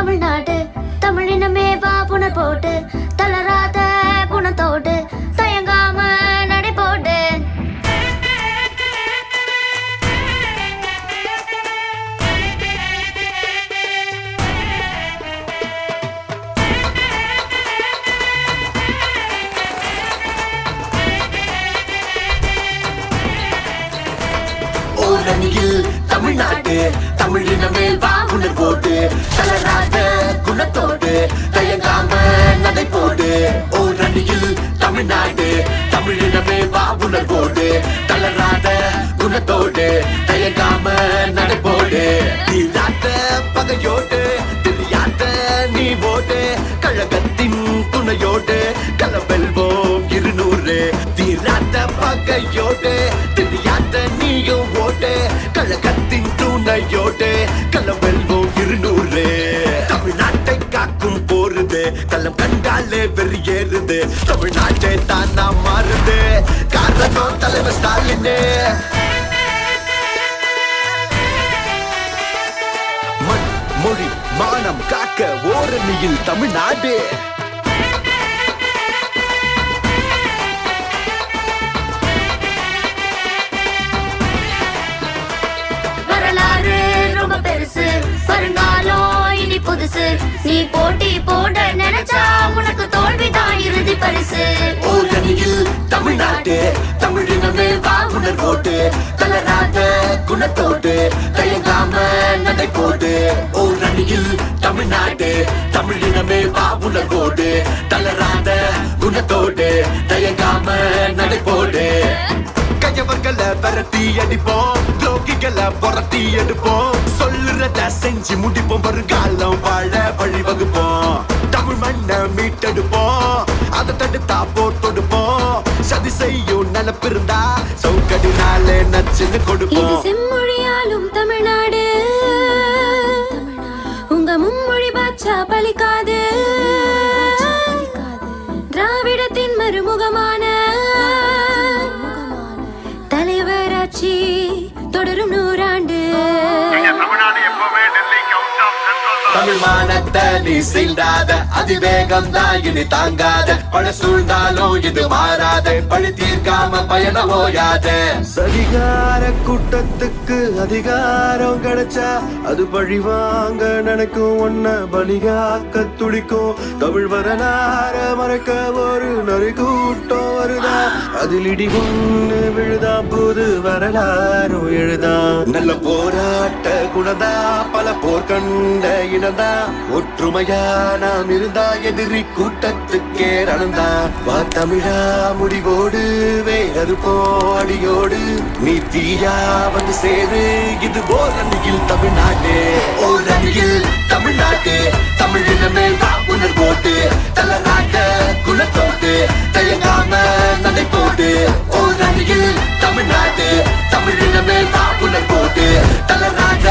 தமிழ்நாடு. தமிழினமே வா புனர் போட்டு ஓரணியில் தமிழ்நாடு தமிழினமே வாகுனர் போட்டு தளராத குணத்தோடு தயங்காம நடை போடு. ஓர் ஓரணியில் தமிழ்நாடு தமிழினமே வாகுனர் போடு தளராத குணத்தோடு தயங்காம நடை போடு. தீராத பகையோடு தெரியாத நீ ஓடு கழகத்தின் துணையோடு கலவெல்வோம் இருநூறு. தீராத பகையோடு கழகத்தின் துணையோடு களவெல்வோம் இருநூறு. தமிழ்நாட்டை காக்கும் போருது களம் கண்டாலே வெறியேறுது. தமிழ்நாட்டை தான் நாம் மாறுது காரணம் தலைவர் ஸ்டாலின். மண் மொழி மானம் காக்க ஓரணியில் தமிழ்நாடு. பரிசு. நீ போட்டி போட நினைச்சா உனக்கு தோல்விதான் இறுதி பரிசு. ஓரணியில் தமிழ்நாட்டு தமிழினமே வாவுனர் போட்டு தளராத குணத்தோடு தயங்காம நடை போடு ஓரணியில் தமிழ்நாடு தமிழினமே வாவுனர் போட்டு தளராத குணத்தோடு கையவர்களை விரட்டி அடிப்போம். லோகிகளை புரட்டி எடுப்போம். சொல்லுறத செஞ்சு முடிப்போம். வருங்காலம் வாழ வழி வகுப்போம் தமிழ் மண்ணை மீட்டெடுப்போம். அதை தடுத்தா போர் தொடுப்போம். சதி செய்யும் நினப்பிருந்தா சவுக்கடினாலே நச்சுன்னு கொடுப்போம். செம்மொழியாலும் தமிழ்நாடு. உங்க மும்மொழி பாச்சா பலிக்கா மானத்தை நீ சீண்டாத. அதிவேகம் தான் இனி தாங்காத. பழ சூழ்ந்தாலும் இது மாறாத. பழி தீர்க்காம பயணம் ஓயாத. சதிகார கூட்டத்துக்கு அதிகாரம் கிடைச்சா அது பழி வாங்க நினைக்கும் ஒன்ன பலிகாக்க துடிக்கும். தமிழ் வரலாற மறைக்க ஒரு நரி கூட்டம் வருதா? அதில் இடி ஒண்ணு விழுதா? புது வரலாறும் எழுதா? நல்ல போராட்ட குணதா பல போர் கண்ட இனதா ஒற்றுமையா நாம் இருந்தா எதிரி கூட்டத்துக்கே நடந்தா. வா தமிழா முடிவோடு வேறு போடியோடு நீ தீயா வந்து சேரு. இது போர் அணியில் தமிழ்நாடு ஓர் ஓரணியில் தமிழ்நாட்டு. தமிழினமே உணர் போட்டு தளராட்ட குலத்தோட்டு தயங்காம நடை போட்டு. ஓர் அணியில் தமிழ்நாடு தமிழினமே உணர் போட்டு தளராட்ட